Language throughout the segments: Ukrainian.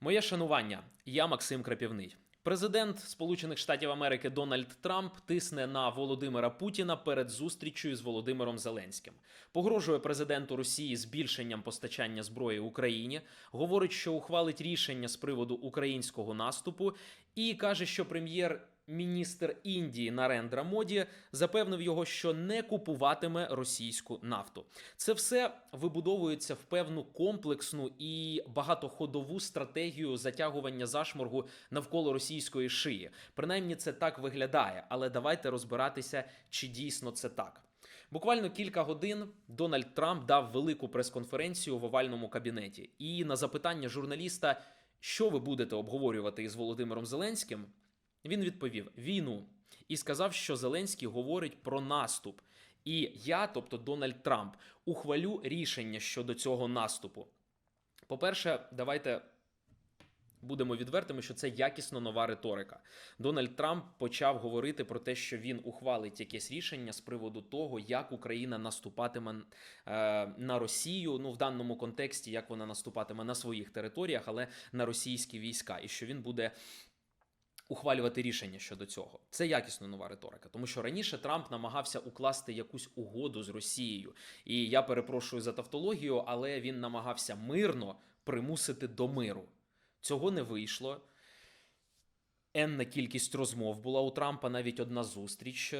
Моє шанування. Я Максим Крапівний. Президент Сполучених Штатів Америки Дональд Трамп тисне на Володимира Путіна перед зустрічю з Володимиром Зеленським. Погрожує президенту Росії збільшенням постачання зброї Україні. Говорить, що ухвалить рішення з приводу українського наступу, і каже, що прем'єр. Міністр Індії Нарендра Моді запевнив його, що не купуватиме російську нафту. Це все вибудовується в певну комплексну і багатоходову стратегію затягування зашморгу навколо російської шиї. Принаймні, це так виглядає, але давайте розбиратися, чи дійсно це так. Буквально кілька годин Дональд Трамп дав велику прес-конференцію в овальному кабінеті. І на запитання журналіста, що ви будете обговорювати із Володимиром Зеленським, він відповів війну і сказав, що Зеленський говорить про наступ. І я, тобто Дональд Трамп, ухвалю рішення щодо цього наступу. По-перше, давайте будемо відвертими, що це якісно нова риторика. Дональд Трамп почав говорити про те, що він ухвалить якесь рішення з приводу того, як Україна наступатиме е, на Росію. Ну в даному контексті, як вона наступатиме на своїх територіях, але на російські війська, і що він буде ухвалювати рішення щодо цього. Це якісно нова риторика, тому що раніше Трамп намагався укласти якусь угоду з Росією. І я перепрошую за тавтологію, але він намагався мирно примусити до миру. Цього не вийшло. Енна кількість розмов була у Трампа, навіть одна зустріч е,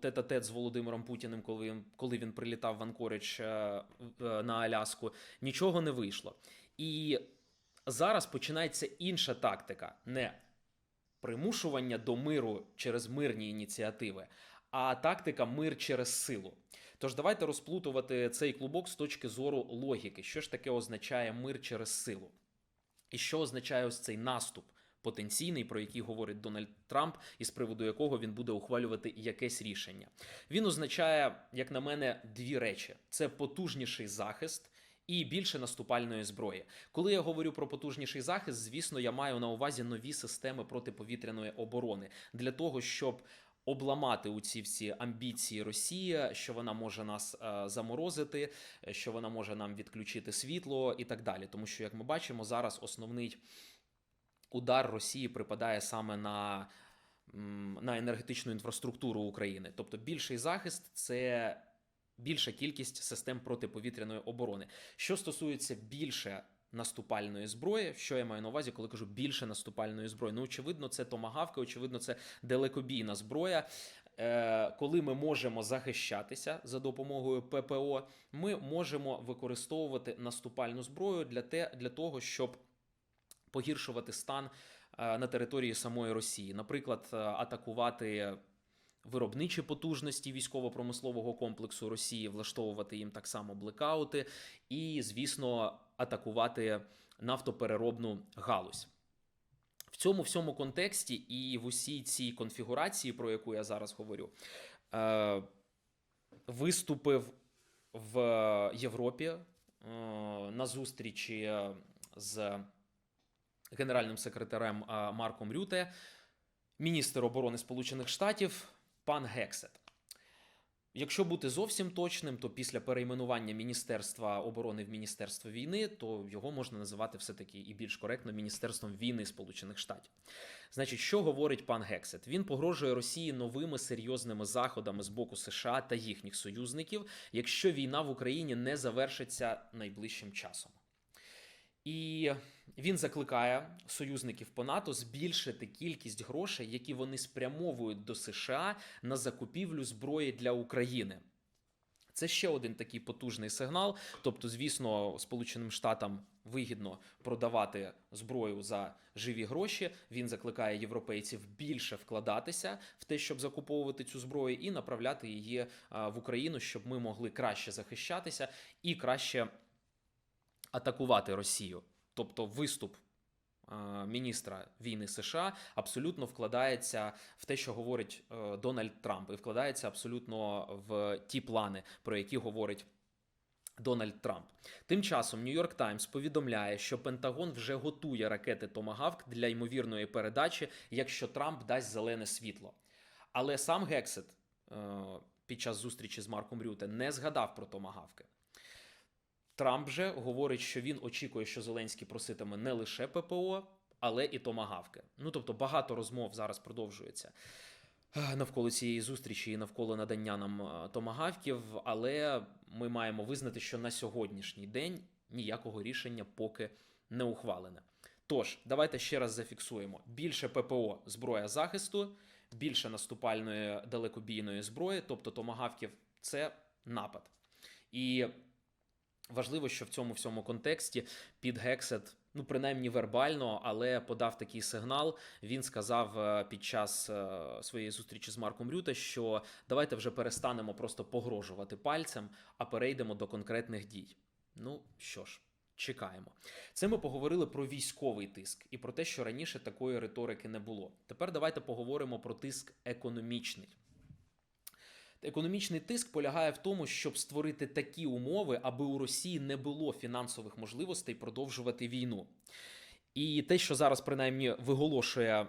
тет-а-тет з Володимиром Путіним, коли він, коли він прилітав в Анкоридж е, е, на Аляску. Нічого не вийшло. І зараз починається інша тактика. Не примушування до миру через мирні ініціативи, а тактика мир через силу. Тож давайте розплутувати цей клубок з точки зору логіки. Що ж таке означає мир через силу? І що означає ось цей наступ потенційний, про який говорить Дональд Трамп, і з приводу якого він буде ухвалювати якесь рішення? Він означає, як на мене, дві речі: це потужніший захист. І більше наступальної зброї. Коли я говорю про потужніший захист, звісно, я маю на увазі нові системи протиповітряної оборони для того, щоб обламати у ці всі амбіції Росії, що вона може нас е, заморозити, що вона може нам відключити світло і так далі. Тому що, як ми бачимо, зараз основний удар Росії припадає саме на, на енергетичну інфраструктуру України. Тобто більший захист це більша кількість систем протиповітряної оборони. Що стосується більше наступальної зброї, що я маю на увазі, коли кажу більше наступальної зброї? Ну, очевидно, це томагавка, очевидно, це далекобійна зброя. Е, Коли ми можемо захищатися за допомогою ППО, ми можемо використовувати наступальну зброю для, те, для того, щоб погіршувати стан е, на території самої Росії, наприклад, е, атакувати виробничі потужності військово-промислового комплексу Росії, влаштовувати їм так само блекаути, і, звісно, атакувати нафтопереробну галузь. В цьому всьому контексті і в усій цій конфігурації, про яку я зараз говорю, е, виступив в Європі е, на зустрічі з генеральним секретарем е, Марком Рюте, міністр оборони Сполучених Штатів пан Гексет. Якщо бути зовсім точним, то після перейменування Міністерства оборони в Міністерство війни, то його можна називати все-таки і більш коректно Міністерством війни Сполучених Штатів. Значить, що говорить пан Гексет? Він погрожує Росії новими серйозними заходами з боку США та їхніх союзників, якщо війна в Україні не завершиться найближчим часом. І він закликає союзників по НАТО збільшити кількість грошей, які вони спрямовують до США на закупівлю зброї для України. Це ще один такий потужний сигнал. Тобто, звісно, Сполученим Штатам вигідно продавати зброю за живі гроші. Він закликає європейців більше вкладатися в те, щоб закуповувати цю зброю, і направляти її в Україну, щоб ми могли краще захищатися і краще атакувати Росію. Тобто, виступ е, міністра війни США абсолютно вкладається в те, що говорить е, Дональд Трамп, і вкладається абсолютно в ті плани, про які говорить. Дональд Трамп. Тим часом Нью-Йорк Таймс повідомляє, що Пентагон вже готує ракети Томагавк для ймовірної передачі, якщо Трамп дасть зелене світло. Але сам Гексет е, під час зустрічі з Марком Рюте не згадав про Томагавки. Трамп же говорить, що він очікує, що Зеленський проситиме не лише ППО, але і томагавки. Ну тобто багато розмов зараз продовжується е, навколо цієї зустрічі і навколо надання нам е, томагавків. Але ми маємо визнати, що на сьогоднішній день ніякого рішення поки не ухвалене. Тож, давайте ще раз зафіксуємо: більше ППО зброя захисту, більше наступальної далекобійної зброї, тобто томагавків, це напад. І важливо, що в цьому всьому контексті під Гексет, ну принаймні вербально, але подав такий сигнал. Він сказав е, під час е, своєї зустрічі з Марком Рюте, що давайте вже перестанемо просто погрожувати пальцем, а перейдемо до конкретних дій. Ну що ж. Чекаємо. Це ми поговорили про військовий тиск і про те, що раніше такої риторики не було. Тепер давайте поговоримо про тиск економічний. Економічний тиск полягає в тому, щоб створити такі умови, аби у Росії не було фінансових можливостей продовжувати війну. І те, що зараз принаймні виголошує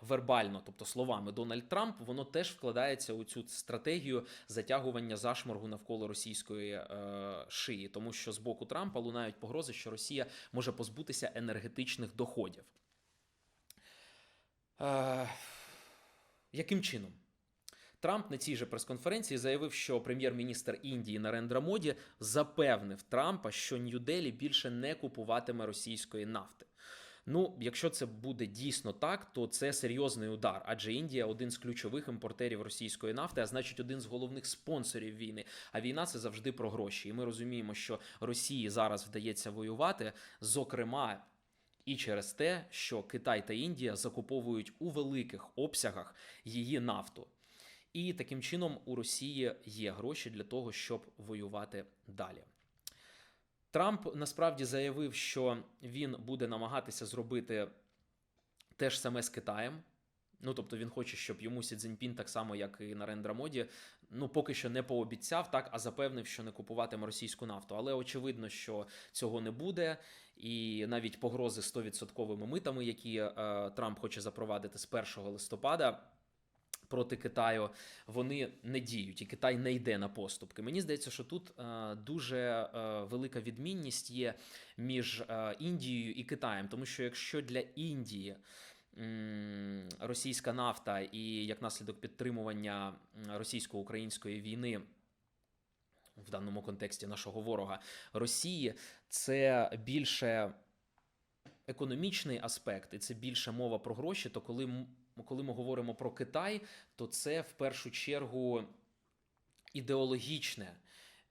вербально, тобто словами Дональд Трамп, воно теж вкладається у цю стратегію затягування зашморгу навколо російської е, шиї, тому що з боку Трампа лунають погрози, що Росія може позбутися енергетичних доходів. Е, яким чином? Трамп на цій же прес-конференції заявив, що прем'єр-міністр Індії Нарендра Моді запевнив Трампа, що Нью-Делі більше не купуватиме російської нафти. Ну, якщо це буде дійсно так, то це серйозний удар, адже Індія один з ключових імпортерів російської нафти, а значить, один з головних спонсорів війни. А війна це завжди про гроші. І ми розуміємо, що Росії зараз вдається воювати, зокрема. І через те, що Китай та Індія закуповують у великих обсягах її нафту. І таким чином у Росії є гроші для того, щоб воювати далі. Трамп насправді заявив, що він буде намагатися зробити те ж саме з Китаєм. Ну, тобто він хоче, щоб йому Сі Цзіньпін, так само як і Нарендра Моді, ну поки що не пообіцяв, так а запевнив, що не купуватиме російську нафту. Але очевидно, що цього не буде, і навіть погрози 100% митами, які е, Трамп хоче запровадити з 1 листопада проти Китаю, вони не діють, і Китай не йде на поступки. Мені здається, що тут е, дуже е, велика відмінність є між е, Індією і Китаєм, тому що якщо для Індії російська нафта і як наслідок підтримування російсько-української війни. В даному контексті нашого ворога Росії це більше економічний аспект, і це більше мова про гроші. То коли коли ми говоримо про Китай, то це в першу чергу ідеологічне.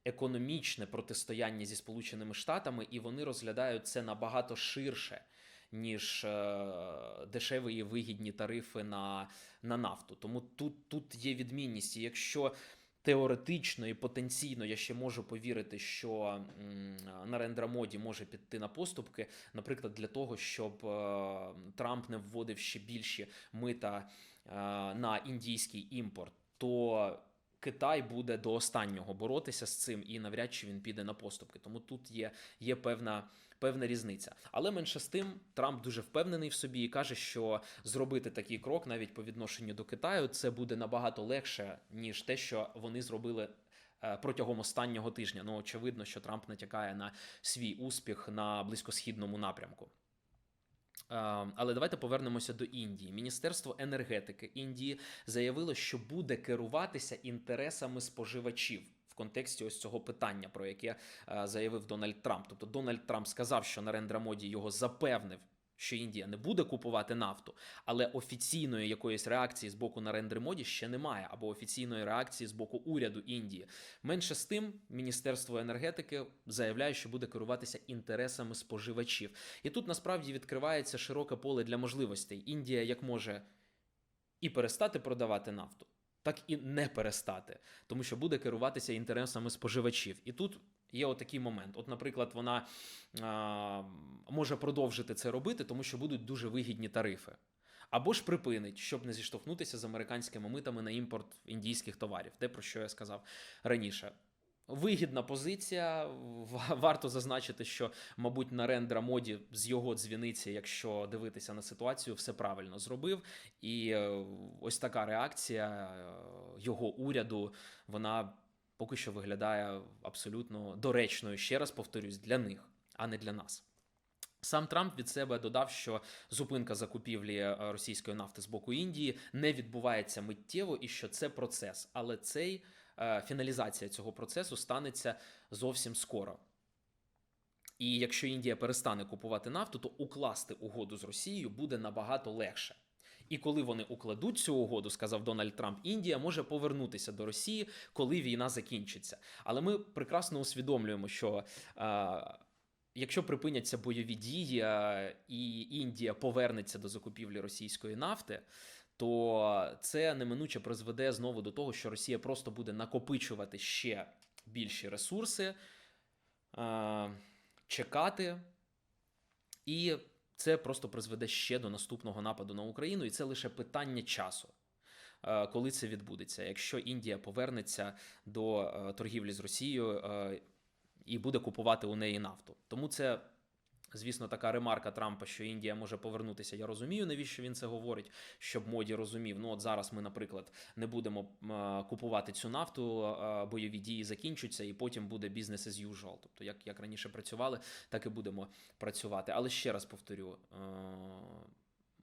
Економічне протистояння зі Сполученими Штатами, і вони розглядають це набагато ширше, ніж е, дешеві вигідні тарифи на на нафту. Тому тут, тут є відмінність. І якщо теоретично і потенційно я ще можу повірити, що Нарендра Моді може піти на поступки, наприклад, для того, щоб е, Трамп не вводив ще більші мита е, на індійський імпорт, то Китай буде до останнього боротися з цим, і навряд чи він піде на поступки. Тому тут є, є певна. Певна різниця, але менше з тим Трамп дуже впевнений в собі і каже, що зробити такий крок навіть по відношенню до Китаю це буде набагато легше ніж те, що вони зробили е, протягом останнього тижня. Ну очевидно, що Трамп натякає на свій успіх на близькосхідному напрямку. Е, Але давайте повернемося до Індії. Міністерство енергетики Індії заявило, що буде керуватися інтересами споживачів. В контексті ось цього питання, про яке е, заявив Дональд Трамп. Тобто Дональд Трамп сказав, що Нарендра Моді його запевнив, що Індія не буде купувати нафту, але офіційної якоїсь реакції з боку Нарендри Моді ще немає, або офіційної реакції з боку уряду Індії. Менше з тим, Міністерство енергетики заявляє, що буде керуватися інтересами споживачів. І тут насправді відкривається широке поле для можливостей. Індія як може і перестати продавати нафту так і не перестати, тому що буде керуватися інтересами споживачів. І тут є отакий момент. От, наприклад, вона а, може продовжити це робити, тому що будуть дуже вигідні тарифи. Або ж припинить, щоб не зіштовхнутися з американськими митами на імпорт індійських товарів, те про що я сказав раніше. Вигідна позиція. Варто зазначити, що, мабуть, Нарендра Моді з його дзвіниці, якщо дивитися на ситуацію, все правильно зробив. І ось така реакція його уряду, вона поки що виглядає абсолютно доречною, ще раз повторюсь, для них, а не для нас. Сам Трамп від себе додав, що зупинка закупівлі е, російської нафти з боку Індії не відбувається миттєво і що це процес. Але цей е, фіналізація цього процесу станеться зовсім скоро. І якщо Індія перестане купувати нафту, то укласти угоду з Росією буде набагато легше. І коли вони укладуть цю угоду, сказав Дональд Трамп, Індія може повернутися до Росії, коли війна закінчиться. Але ми прекрасно усвідомлюємо, що е, якщо припиняться бойові дії е, і Індія повернеться до закупівлі російської нафти, то це неминуче призведе знову до того, що Росія просто буде накопичувати ще більші ресурси, е, чекати, і це просто призведе ще до наступного нападу на Україну, і це лише питання часу. е, Коли це відбудеться, якщо Індія повернеться до е, торгівлі з Росією і буде купувати у неї нафту, тому це Звісно, така ремарка Трампа, що Індія може повернутися. Я розумію, навіщо він це говорить, щоб моді розумів. Ну, от зараз ми, наприклад, не будемо купувати цю нафту, бойові дії закінчаться, і потім буде бізнес as usual. Тобто, як, як раніше працювали, так і будемо працювати. Але ще раз повторю. е,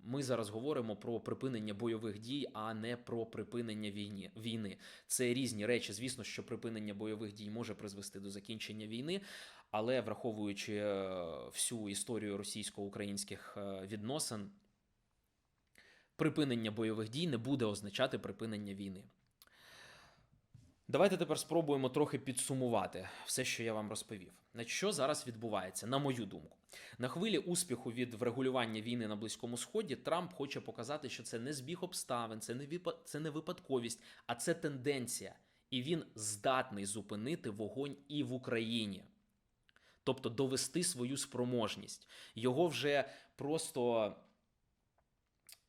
Ми зараз говоримо про припинення бойових дій, а не про припинення війни. війни. Це різні речі. Звісно, що припинення бойових дій може призвести до закінчення війни, але враховуючи е, всю історію російсько-українських е, відносин, припинення бойових дій не буде означати припинення війни. Давайте тепер спробуємо трохи підсумувати все, що я вам розповів. На що зараз відбувається, на мою думку, на хвилі успіху від врегулювання війни на Близькому Сході Трамп хоче показати, що це не збіг обставин, це не випа- це не випадковість, а це тенденція. І він здатний зупинити вогонь і в Україні тобто довести свою спроможність. Його вже просто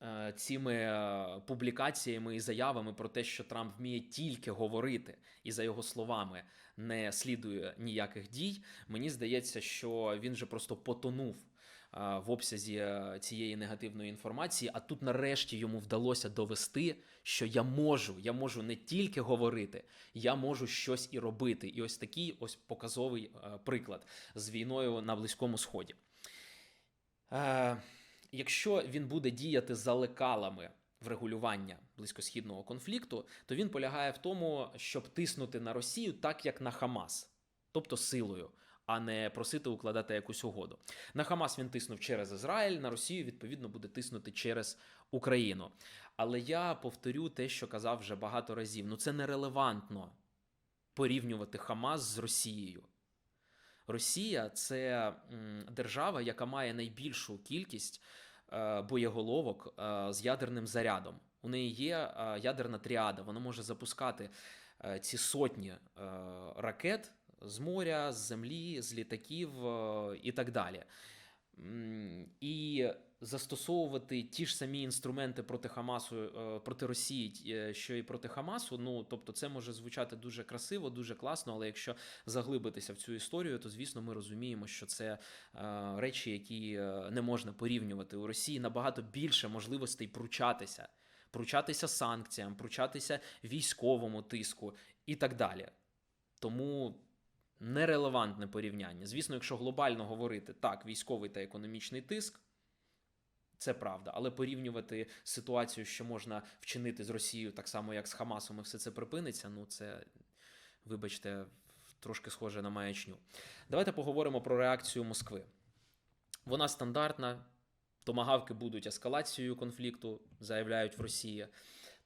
е, цими е, публікаціями і заявами про те, що Трамп вміє тільки говорити, і за його словами не слідує ніяких дій. Мені здається, що він же просто потонув. В обсязі е, цієї негативної інформації, а тут нарешті йому вдалося довести, що я можу, я можу не тільки говорити, я можу щось і робити. І ось такий ось показовий е, приклад з війною на Близькому Сході. Е, якщо він буде діяти за лекалами врегулювання близькосхідного конфлікту, то він полягає в тому, щоб тиснути на Росію так, як на Хамас, тобто силою. А не просити укладати якусь угоду. На Хамас він тиснув через Ізраїль, на Росію відповідно буде тиснути через Україну. Але я повторю те, що казав вже багато разів: ну це нерелевантно порівнювати Хамас з Росією. Росія це держава, яка має найбільшу кількість е, боєголовок е, з ядерним зарядом. У неї є е, ядерна тріада, вона може запускати ці сотні ракет з моря, з землі, з літаків е, і так далі. І застосовувати ті ж самі інструменти проти Хамасу, е, проти Росії, е, що і проти Хамасу. Ну тобто, це може звучати дуже красиво, дуже класно. Але якщо заглибитися в цю історію, то звісно ми розуміємо, що це речі, які не можна порівнювати у Росії набагато більше можливостей пручатися, пручатися санкціям, пручатися військовому тиску і так далі. Тому нерелевантне порівняння. Звісно, якщо глобально говорити так, військовий та економічний тиск. Це правда, але порівнювати ситуацію, що можна вчинити з Росією так само, як з Хамасом, і все це припиниться. Ну це, вибачте, трошки схоже на маячню. Давайте поговоримо про реакцію Москви. Вона стандартна. Томагавки будуть ескалацією конфлікту, заявляють в Росії.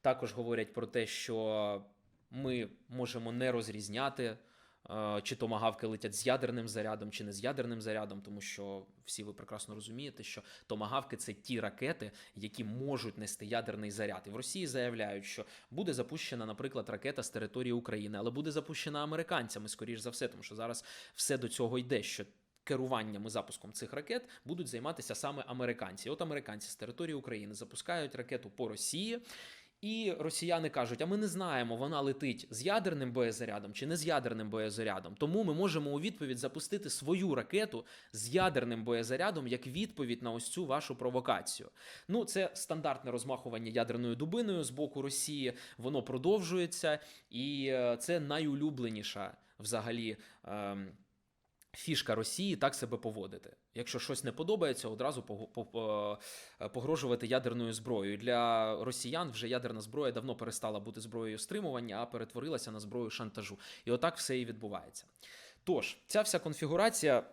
Також говорять про те, що ми можемо не розрізняти, е, чи томагавки летять з ядерним зарядом, чи не з ядерним зарядом, тому що всі ви прекрасно розумієте, що томагавки це ті ракети, які можуть нести ядерний заряд. І в Росії заявляють, що буде запущена, наприклад, ракета з території України, але буде запущена американцями, скоріш за все, тому що зараз все до цього йде. що Керуванням і запуском цих ракет будуть займатися саме американці. От американці з території України запускають ракету по Росії, І росіяни кажуть: а ми не знаємо, вона летить з ядерним боєзарядом чи не з ядерним боєзарядом. Тому ми можемо у відповідь запустити свою ракету з ядерним боєзарядом як відповідь на ось цю вашу провокацію. Ну, це стандартне розмахування ядерною дубиною з боку Росії. Воно продовжується, і е, це найулюбленіша взагалі. ем, Фішка Росії так себе поводити. Якщо щось не подобається, одразу е, погрожувати ядерною зброєю. Для росіян вже ядерна зброя давно перестала бути зброєю стримування, а перетворилася на зброю шантажу. І отак все і відбувається. Тож, ця вся конфігурація,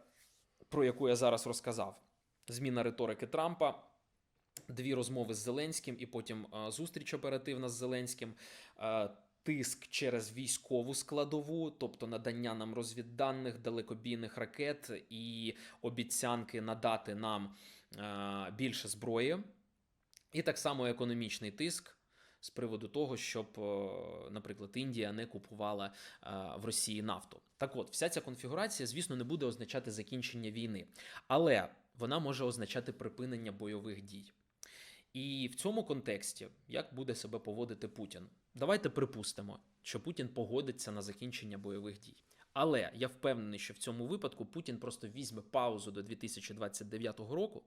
про яку я зараз розказав, зміна риторики Трампа. Дві розмови з Зеленським, і потім е, зустріч оперативна з Зеленським, е, тиск через військову складову, тобто надання нам розвідданих, далекобійних ракет і обіцянки надати нам е, більше зброї, і так само економічний тиск. З приводу того, щоб, е, наприклад, Індія не купувала е, в Росії нафту. Так от, вся ця конфігурація, звісно, не буде означати закінчення війни, але вона може означати припинення бойових дій. І в цьому контексті як буде себе поводити Путін? Давайте припустимо, що Путін погодиться на закінчення бойових дій. Але я впевнений, що в цьому випадку Путін просто візьме паузу до 2029 року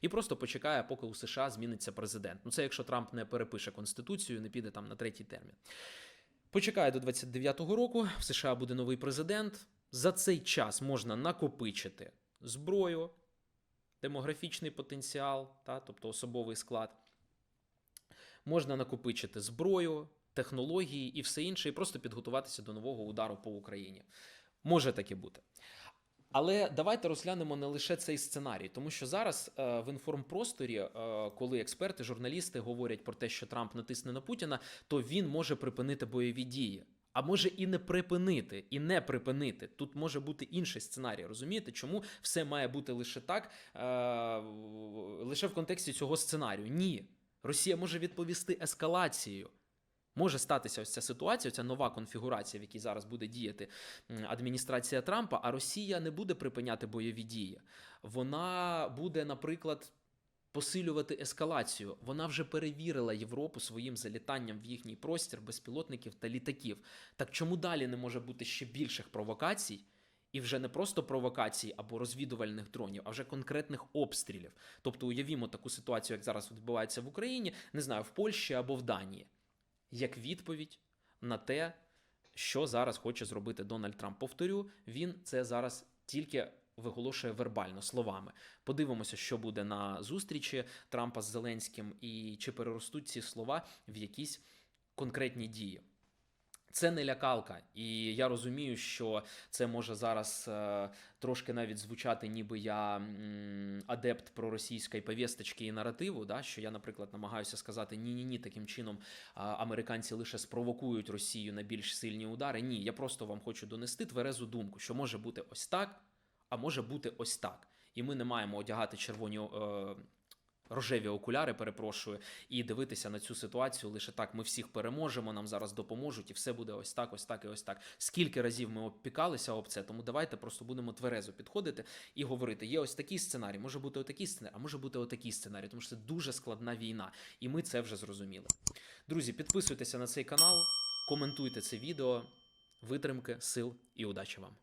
і просто почекає, поки у США зміниться президент. Ну це якщо Трамп не перепише конституцію, не піде там на третій термін. Почекає до 29-го року. В США буде новий президент. За цей час можна накопичити зброю, демографічний потенціал, та, тобто особовий склад. Можна накопичити зброю, технології і все інше, і просто підготуватися до нового удару по Україні. Може таке бути. Але давайте розглянемо не лише цей сценарій, тому що зараз е, в інформпросторі, е, коли експерти, журналісти говорять про те, що Трамп натисне на Путіна, то він може припинити бойові дії. А може і не припинити, і не припинити. Тут може бути інший сценарій. Розумієте, чому все має бути лише так, е, лише в контексті цього сценарію? Ні. Росія може відповісти ескалацією. Може статися ось ця ситуація, ця нова конфігурація, в якій зараз буде діяти адміністрація Трампа, а Росія не буде припиняти бойові дії. Вона буде, наприклад, посилювати ескалацію. Вона вже перевірила Європу своїм залітанням в їхній простір безпілотників та літаків. Так чому далі не може бути ще більших провокацій? І вже не просто провокацій або розвідувальних дронів, а вже конкретних обстрілів. Тобто уявімо таку ситуацію, як зараз відбувається в Україні, не знаю, в Польщі або в Данії, як відповідь на те, що зараз хоче зробити Дональд Трамп. Повторю, він це зараз тільки виголошує вербально словами. Подивимося, що буде на зустрічі Трампа з Зеленським, і чи переростуть ці слова в якісь конкретні дії. Це не лякалка, і я розумію, що це може зараз е, трошки навіть звучати, ніби я м, адепт проросійської повісточки і наративу. Да, що я, наприклад, намагаюся сказати ні, ні, ні, таким чином американці лише спровокують Росію на більш сильні удари. Ні, я просто вам хочу донести тверезу думку, що може бути ось так, а може бути ось так. І ми не маємо одягати червоні. Е, Рожеві окуляри, перепрошую, і дивитися на цю ситуацію лише так. Ми всіх переможемо, нам зараз допоможуть, і все буде ось так, ось так і ось так. Скільки разів ми обпікалися об це, тому давайте просто будемо тверезо підходити і говорити: є ось такий сценарій, може бути отакий сценарій, а може бути отакий сценарій, тому що це дуже складна війна, і ми це вже зрозуміли. Друзі, підписуйтеся на цей канал, коментуйте це відео, витримки, сил і удачі вам!